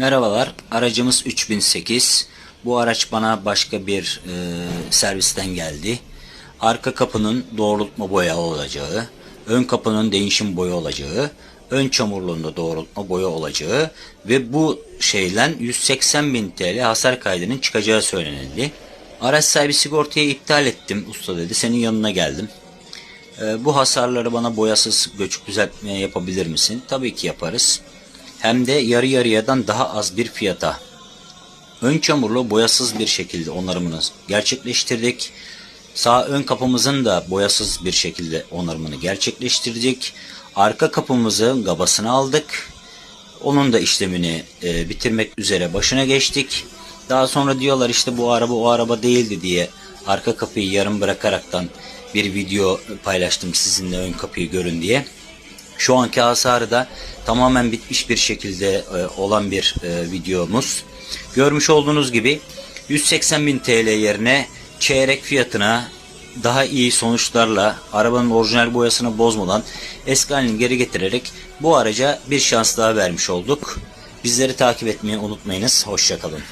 Merhabalar, aracımız 3008. Bu araç bana başka bir e, servisten geldi. Arka kapının doğrultma boya olacağı, ön kapının değişim boya olacağı, ön çamurluğunda doğrultma boya olacağı ve bu şeyden 180 bin TL hasar kaydının çıkacağı söylenildi. Araç sahibi sigortayı iptal ettim usta dedi. Senin yanına geldim. E, bu hasarları bana boyasız göçük düzeltmeye yapabilir misin? Tabii ki yaparız. Hem de yarı yarıyadan daha az bir fiyata. Ön çamurlu boyasız bir şekilde onarımını gerçekleştirdik. Sağ ön kapımızın da boyasız bir şekilde onarımını gerçekleştirdik. Arka kapımızın gabasını aldık. Onun da işlemini e, bitirmek üzere başına geçtik. Daha sonra diyorlar işte bu araba o araba değildi diye arka kapıyı yarım bırakaraktan bir video paylaştım sizinle ön kapıyı görün diye. Şu anki hasarı da tamamen bitmiş bir şekilde e, olan bir e, videomuz. Görmüş olduğunuz gibi 180 bin TL yerine çeyrek fiyatına daha iyi sonuçlarla arabanın orijinal boyasını bozmadan eski halini geri getirerek bu araca bir şans daha vermiş olduk. Bizleri takip etmeyi unutmayınız. Hoşçakalın.